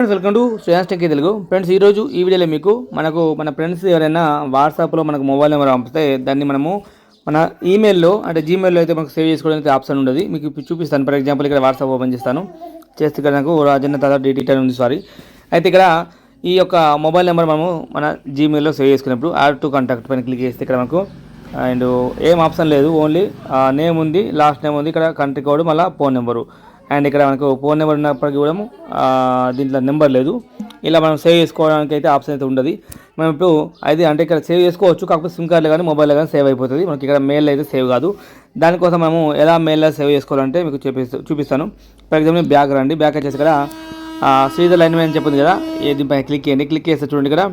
Friends welcome to Shreyas tech Telugu friends ఈరోజు ఈ వీడియోలో మీకు మనకు మన ఫ్రెండ్స్ ఎవరైనా వాట్సాప్లో మనకు మొబైల్ నెంబర్ పంపిస్తే దాన్ని మనము మన ఈమెయిల్లో అంటే జీమెయిల్లో అయితే మనకు సేవ్ చేసుకోవడానికి ఆప్షన్ ఉండదు. మీకు చూపిస్తాను. ఫర్ ఎగ్జాంపుల్ ఇక్కడ వాట్సాప్ ఓపెన్ చేస్తాను. చేస్తే ఇక్కడ నాకు రాజన్న తాత డిటీట్ ఉంది సారీ అయితే ఇక్కడ ఈ యొక్క మొబైల్ నెంబర్ మనము మన జీమెయిల్లో సేవ్ చేసుకున్నప్పుడు యాడ్ టు కాంటాక్ట్ పైన క్లిక్ చేస్తే ఇక్కడ మనకు అండ్ ఏం ఆప్షన్ లేదు. ఓన్లీ నేమ్ ఉంది లాస్ట్ నేమ్ ఉంది ఇక్కడ కంట్రీ కోడ్ మళ్ళీ ఫోన్ నెంబరు అండ్ ఇక్కడ మనకు ఫోన్ నెంబర్ ఉన్నప్పటికీ కూడా దీంట్లో నెంబర్ లేదు. ఇలా మనం సేవ్ చేసుకోవడానికి అయితే ఆప్షన్ అయితే ఉండదు. మనం ఇప్పుడు అయితే అంటే ఇక్కడ సేవ్ చేసుకోవచ్చు కాకపోతే సిమ్ కార్డులో కానీ మొబైల్లో కానీ సేవ్ అయిపోతుంది. మనకి ఇక్కడ మెయిల్ అయితే సేవ్ కాదు. దానికోసం మనము ఎలా మెయిల్లో సేవ్ చేసుకోవాలంటే మీకు చూపిస్తా చూపిస్తాను. ఫర్ ఎగ్జాంపుల్ బ్యాక్ రండి. బ్యాక్ వచ్చేసి ఇక్కడ సీజర్ శ్రీధర్ లైన్ అని చెప్పింది కదా. దీనిపై క్లిక్ చేయండి. క్లిక్ చేస్తే చూడండి ఇక్కడ.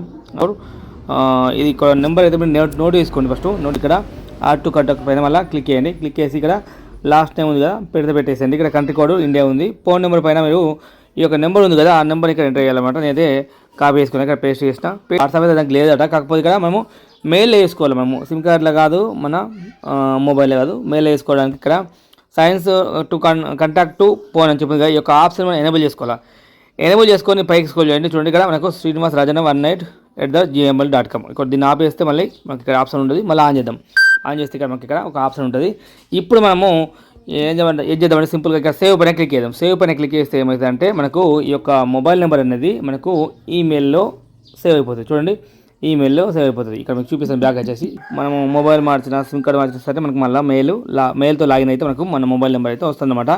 ఇది ఇక్కడ నెంబర్ అయితే మీరు నోట్ నోట్ చేసుకోండి ఫస్ట్. నోట్ ఇక్కడ. ఆర్ టు కట్ పైన మళ్ళీ క్లిక్ చేయండి. క్లిక్ చేసి ఇక్కడ లాస్ట్ టైం ఉంది కదా పెడితే పెట్టేసేయండి. ఇక్కడ కంట్రీ కోడ్ ఇండియా ఉంది. ఫోన్ నెంబర్ పైన మీరు ఈ యొక్క నెంబర్ ఉంది కదా ఆ నెంబర్ ఇక్కడ ఎంటర్ చేయాలన్నమాట. నేనైతే కాపీ చేసుకుని ఇక్కడ పేస్ట్ చేసిన. వాట్సాప్ అయితే దానికి లేదట. కాకపోతే ఇక్కడ మేము మెయిల్ వేసుకోవాలి మనము. సిమ్ కార్డులో కాదు మన మొబైల్ కాదు. మెయిల్ వేసుకోవడానికి ఇక్కడ సైన్స్ టు కన్ కంటాక్ట్ టు ఫోన్ అని చెప్పింది కదా ఈ యొక్క ఆప్షన్ మనం ఎనేబుల్ చేసుకోవాలి? ఎనేబుల్ చేసుకొని పైకి స్కోల్ చేయండి. చూడండి ఇక్కడ మనకు Srinivas Rajanna one night at the Gmail dot com. ఇక్కడ దీన్ని ఆపేస్తే మళ్ళీ మనకి ఇక్కడ ఆప్షన్ ఉంటుంది మళ్ళీ ఆన్ చేద్దాం. ఆన్ చేస్తే ఇక్కడ మనకి ఇక్కడ ఒక ఆప్షన్ ఉంటుంది. ఇప్పుడు మనము ఏం చేద్దామంటే ఏం చేద్దామంటే సింపుల్గా ఇక్కడ సేవ్ పైన క్లిక్ చేద్దాం. సేవ్ పైన క్లిక్ చేస్తే ఏమవుతుందంటే మనకు ఈ యొక్క మొబైల్ నెంబర్ అనేది మనకు ఈమెయిల్లో సేవ్ అయిపోతుంది. చూడండి ఈమెయిల్లో సేవ్ అయిపోతుంది. ఇక్కడ మీకు చూపిస్తాను బ్యాక్ వచ్చేసి. మనం మొబైల్ మార్చిన సిమ్ కార్డ్ మార్చినా సరే మనకు మళ్ళీ మెయిల్ లా మెయిల్తో లాగిన్ అయితే మనకు మన మొబైల్ నెంబర్ అయితే వస్తుందన్నమాట.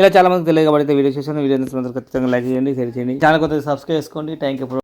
ఇలా చాలా మంది తెలియదు కాబట్టి వీడియో చేసాను వీడియో ఖచ్చితంగా లైక్ చేయండి షేర్ చేయండి. ఛానల్ కొత్తగా సబ్స్క్రైబ్ చేసుకోండి. Thank you